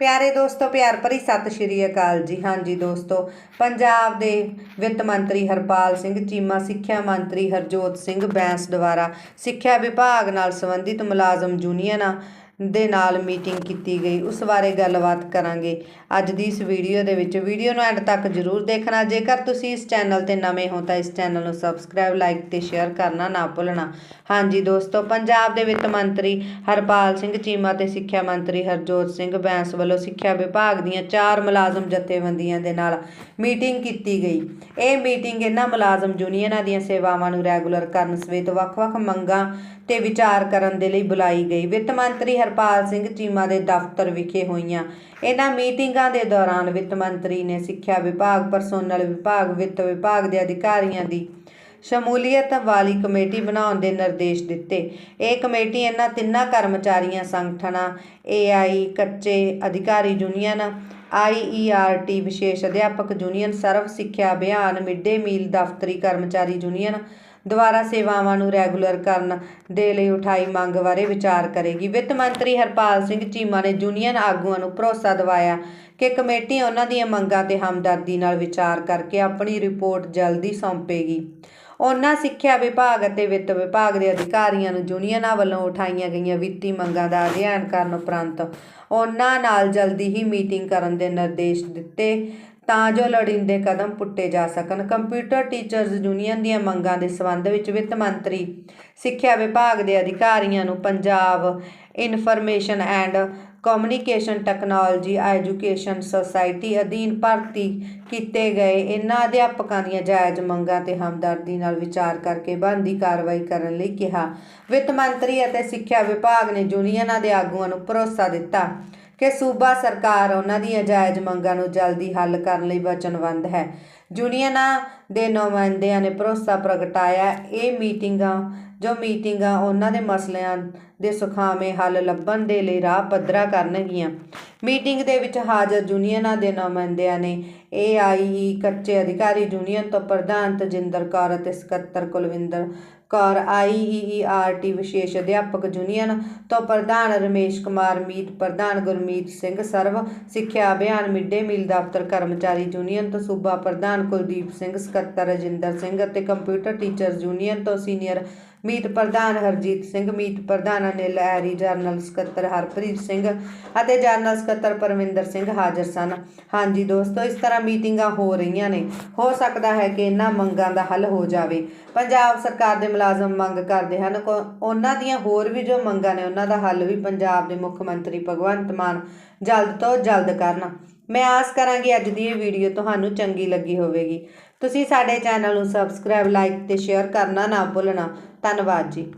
ਪਿਆਰੇ ਦੋਸਤੋ, ਪਿਆਰ ਭਰੀ ਸਤਿ ਸ਼੍ਰੀ ਅਕਾਲ ਜੀ। ਹਾਂਜੀ ਦੋਸਤੋ, ਪੰਜਾਬ ਦੇ ਵਿੱਤ ਮੰਤਰੀ ਹਰਪਾਲ ਸਿੰਘ, ਚੀਮਾ ਸਿੱਖਿਆ ਮੰਤਰੀ ਹਰਜੋਤ ਸਿੰਘ ਬੈਂਸ ਦੁਆਰਾ ਸਿੱਖਿਆ ਵਿਭਾਗ ਨਾਲ ਸੰਬੰਧਿਤ ਮੁਲਾਜ਼ਮ ਯੂਨੀਅਨਾਂ ਦੇ ਨਾਲ ਮੀਟਿੰਗ ਕੀਤੀ ਗਈ। ਉਸ ਬਾਰੇ ਗੱਲਬਾਤ ਕਰਾਂਗੇ ਅੱਜ ਦੀ ਇਸ ਵੀਡੀਓ ਦੇ ਵਿੱਚ। ਵੀਡੀਓ ਨੂੰ ਐਂਡ ਤੱਕ ਜ਼ਰੂਰ ਦੇਖਣਾ। ਜੇਕਰ ਤੁਸੀਂ ਇਸ ਚੈਨਲ ਤੇ ਨਵੇਂ ਹੋ, ਤਾਂ ਇਸ ਚੈਨਲ ਨੂੰ ਸਬਸਕ੍ਰਾਈਬ ਲਾਈਕ ਤੇ ਸ਼ੇਅਰ ਕਰਨਾ ਨਾ ਭੁੱਲਣਾ। ਹਾਂਜੀ ਦੋਸਤੋ, ਪੰਜਾਬ ਦੇ ਵਿੱਤ ਮੰਤਰੀ ਹਰਪਾਲ ਸਿੰਘ ਚੀਮਾ ਤੇ ਸਿੱਖਿਆ ਮੰਤਰੀ ਹਰਜੋਤ ਸਿੰਘ ਬੈਂਸ ਵੱਲੋਂ ਸਿੱਖਿਆ ਵਿਭਾਗ ਦੀਆਂ ਚਾਰ ਮੁਲਾਜ਼ਮ ਜਥੇਬੰਦੀਆਂ ਦੇ ਨਾਲ ਮੀਟਿੰਗ ਕੀਤੀ ਗਈ। ਇਹ ਮੀਟਿੰਗ ਇਹਨਾਂ ਮੁਲਾਜ਼ਮ ਯੂਨੀਅਨਾਂ ਦੀਆਂ ਸੇਵਾਵਾਂ ਨੂੰ ਰੈਗੂਲਰ ਕਰਨ ਸਮੇਤ ਵੱਖ-ਵੱਖ ਮੰਗਾਂ ਤੇ ਵਿਚਾਰ ਕਰਨ ਦੇ ਲਈ ਬੁਲਾਈ ਗਈ। ਵਿੱਤ ਮੰਤਰੀ ਹਰਪਾਲ ਸਿੰਘ ਚੀਮਾ ਦੇ ਦਫ਼ਤਰ ਵਿਖੇ ਹੋਈਆਂ। ਇਹਨਾਂ ਮੀਟਿੰਗਾਂ ਦੇ ਦੌਰਾਨ ਵਿੱਤ ਮੰਤਰੀ ਨੇ ਸਿੱਖਿਆ ਵਿਭਾਗ, ਪਰਸੋਨਲ ਵਿਭਾਗ, ਵਿੱਤ ਵਿਭਾਗ ਦੇ ਅਧਿਕਾਰੀਆਂ ਦੀ ਸ਼ਮੂਲੀਅਤ ਵਾਲੀ ਕਮੇਟੀ ਬਣਾਉਣ ਦੇ ਨਿਰਦੇਸ਼ ਦਿੱਤੇ। ਇਹ ਕਮੇਟੀ ਇਹਨਾਂ ਤਿੰਨਾਂ ਕਰਮਚਾਰੀਆਂ, ਸੰਗਠਨਾਂ, ਏਆਈ, ਕੱਚੇ ਅਧਿਕਾਰੀ ਯੂਨੀਅਨ ਆਈਈਆਰਟੀ ਵਿਸ਼ੇਸ਼ ਅਧਿਆਪਕ ਯੂਨੀਅਨ, ਸਰਵ ਸਿੱਖਿਆ ਅਭਿਆਨ, ਮਿਡ ਡੇ ਮੀਲ ਦਫ਼ਤਰੀ ਕਰਮਚਾਰੀ ਯੂਨੀਅਨ ਦੁਆਰਾ ਸੇਵਾਵਾਂ ਨੂੰ ਰੈਗੂਲਰ ਕਰਨ ਦੇ ਲਈ ਉਠਾਈ ਮੰਗ ਬਾਰੇ ਵਿਚਾਰ ਕਰੇਗੀ। ਵਿੱਤ ਮੰਤਰੀ ਹਰਪਾਲ ਸਿੰਘ ਚੀਮਾ ਨੇ ਯੂਨੀਅਨ ਆਗੂਆਂ ਨੂੰ ਭਰੋਸਾ ਦਿਵਾਇਆ ਕਿ ਕਮੇਟੀ ਉਹਨਾਂ ਦੀਆਂ ਮੰਗਾਂ ਤੇ ਹਮਦਰਦੀ ਨਾਲ ਵਿਚਾਰ ਕਰਕੇ ਆਪਣੀ ਰਿਪੋਰਟ ਜਲਦੀ ਸੌਂਪੇਗੀ। ਉਹਨਾਂ ਸਿੱਖਿਆ ਵਿਭਾਗ ਅਤੇ ਵਿੱਤ ਵਿਭਾਗ ਦੇ ਅਧਿਕਾਰੀਆਂ ਨੂੰ ਯੂਨੀਅਨਾਂ ਵੱਲੋਂ ਉਠਾਈਆਂ ਗਈਆਂ ਵਿੱਤੀ ਮੰਗਾਂ ਦਾ ਅਧਿਐਨ ਕਰਨ ਉਪਰੰਤ ਉਹਨਾਂ ਨਾਲ ਜਲਦੀ ਹੀ ਮੀਟਿੰਗ ਕਰਨ ਦੇ ਨਿਰਦੇਸ਼ ਦਿੱਤੇ ਤਾਂ ਜੋ ਲੋੜੀਂਦੇ ਕਦਮ ਪੁੱਟੇ ਜਾ ਸਕਣ। ਕੰਪਿਊਟਰ ਟੀਚਰਜ਼ ਯੂਨੀਅਨ ਦੀਆਂ ਮੰਗਾਂ ਦੇ ਸੰਬੰਧ ਵਿੱਚ ਵਿੱਤ ਮੰਤਰੀ, ਸਿੱਖਿਆ ਵਿਭਾਗ ਦੇ ਅਧਿਕਾਰੀਆਂ ਨੂੰ Punjab information and communication technology education society ਅਧੀਨ ਭਰਤੀ ਕੀਤੇ ਗਏ ਇਹਨਾਂ ਅਧਿਆਪਕਾਂ ਦੀਆਂ ਜਾਇਜ਼ ਮੰਗਾਂ ਤੇ ਹਮਦਰਦੀ ਨਾਲ ਵਿਚਾਰ ਕਰਕੇ ਬਣਦੀ ਕਾਰਵਾਈ ਕਰਨ ਲਈ ਕਿਹਾ। ਵਿੱਤ ਮੰਤਰੀ ਅਤੇ ਸਿੱਖਿਆ ਵਿਭਾਗ ਨੇ ਯੂਨੀਅਨਾਂ ਦੇ ਆਗੂਆਂ ਨੂੰ ਭਰੋਸਾ ਦਿੱਤਾ। ਕਿ ਸੂਬਾ ਸਰਕਾਰ ਉਹਨਾਂ ਦੀਆਂ ਜਾਇਜ਼ ਮੰਗਾਂ ਨੂੰ ਜਲਦੀ ਹੱਲ ਕਰਨ ਲਈ ਵਚਨਬੱਧ ਹੈ। ਯੂਨੀਅਨਾਂ ਦੇ ਨੁਮਾਇੰਦਿਆਂ ਨੇ ਭਰੋਸਾ ਪ੍ਰਗਟਾਇਆ, ਇਹ ਮੀਟਿੰਗਾਂ, ਜੋ ਮੀਟਿੰਗਾਂ ਉਹਨਾਂ ਦੇ ਮਸਲਿਆਂ ਦੇ ਸੁਖਾਵੇਂ ਹੱਲ ਲੱਭਣ ਦੇ ਲਈ ਰਾਹ ਪੱਧਰਾ ਕਰਨਗੀਆਂ। ਮੀਟਿੰਗ ਦੇ ਵਿੱਚ ਹਾਜ਼ਰ ਯੂਨੀਅਨਾਂ ਦੇ ਨੁਮਾਇੰਦਿਆਂ ਨੇ ਏਆਈਈ ਕੱਚੇ ਅਧਿਕਾਰੀ ਯੂਨੀਅਨ ਤੋਂ ਪ੍ਰਧਾਨ ਤਜਿੰਦਰ ਕੌਰ ਅਤੇ ਸਕੱਤਰ ਕੁਲਵਿੰਦਰ ਕੌਰ ਆਈਈਆਰਟੀ ਵਿਸ਼ੇਸ਼ ਅਧਿਆਪਕ ਯੂਨੀਅਨ ਤੋਂ ਪ੍ਰਧਾਨ ਰਮੇਸ਼ ਕੁਮਾਰ ਮੀਤ, ਪ੍ਰਧਾਨ ਗੁਰਮੀਤ ਸਿੰਘ ਸਰਵ, ਸਿੱਖਿਆ ਅਭਿਆਨ ਮਿਡ ਮੀਲ ਦਫ਼ਤਰ ਕਰਮਚਾਰੀ ਯੂਨੀਅਨ ਤੋਂ ਸੂਬਾ ਪ੍ਰਧਾਨ ਕੁਲਦੀਪ ਸਿੰਘ, ਸਕੱਤਰ ਰਜਿੰਦਰ ਸਿੰਘ ਅਤੇ ਕੰਪਿਊਟਰ ਟੀਚਰਜ਼ ਯੂਨੀਅਨ ਤੋਂ ਸੀਨੀਅਰ ਮੀਤ ਪ੍ਰਧਾਨ ਹਰਜੀਤ ਸਿੰਘ, ਮੀਤ ਪ੍ਰਧਾਨ ਅਨਿਲ ਐਰੀ ਜਰਨਲ ਸਕੱਤਰ ਹਰਪ੍ਰੀਤ ਸਿੰਘ ਅਤੇ ਜਰਨਲ ਸਕੱਤਰ ਪਰਮਿੰਦਰ ਸਿੰਘ ਹਾਜ਼ਰ ਸਨ। ਹਾਂਜੀ ਦੋਸਤੋ, ਇਸ ਤਰ੍ਹਾਂ ਮੀਟਿੰਗਾਂ ਹੋ ਰਹੀਆਂ ਨੇ। ਹੋ ਸਕਦਾ ਹੈ ਕਿ ਇਹਨਾਂ ਮੰਗਾਂ ਦਾ ਹੱਲ ਹੋ ਜਾਵੇ। ਪੰਜਾਬ ਸਰਕਾਰ ਦੇ ਮੁਲਾਜ਼ਮ ਮੰਗ ਕਰਦੇ ਹਨ। ਉਹਨਾਂ ਦੀਆਂ ਹੋਰ ਵੀ ਜੋ ਮੰਗਾਂ ਨੇ, ਉਹਨਾਂ ਦਾ ਹੱਲ ਵੀ ਪੰਜਾਬ ਦੇ ਮੁੱਖ ਮੰਤਰੀ ਭਗਵੰਤ ਮਾਨ ਜਲਦ ਤੋਂ ਜਲਦ ਕਰਨ। ਮੈਂ ਆਸ ਕਰਾਂਗੀ ਅੱਜ ਦੀ ਇਹ ਵੀਡੀਓ ਤੁਹਾਨੂੰ ਚੰਗੀ ਲੱਗੀ ਹੋਵੇਗੀ। ਤੁਸੀਂ ਸਾਡੇ ਚੈਨਲ ਨੂੰ ਸਬਸਕ੍ਰਾਈਬ ਲਾਈਕ ਤੇ ਸ਼ੇਅਰ ਕਰਨਾ ਨਾ ਭੁੱਲਣਾ। ਧੰਨਵਾਦ ਜੀ।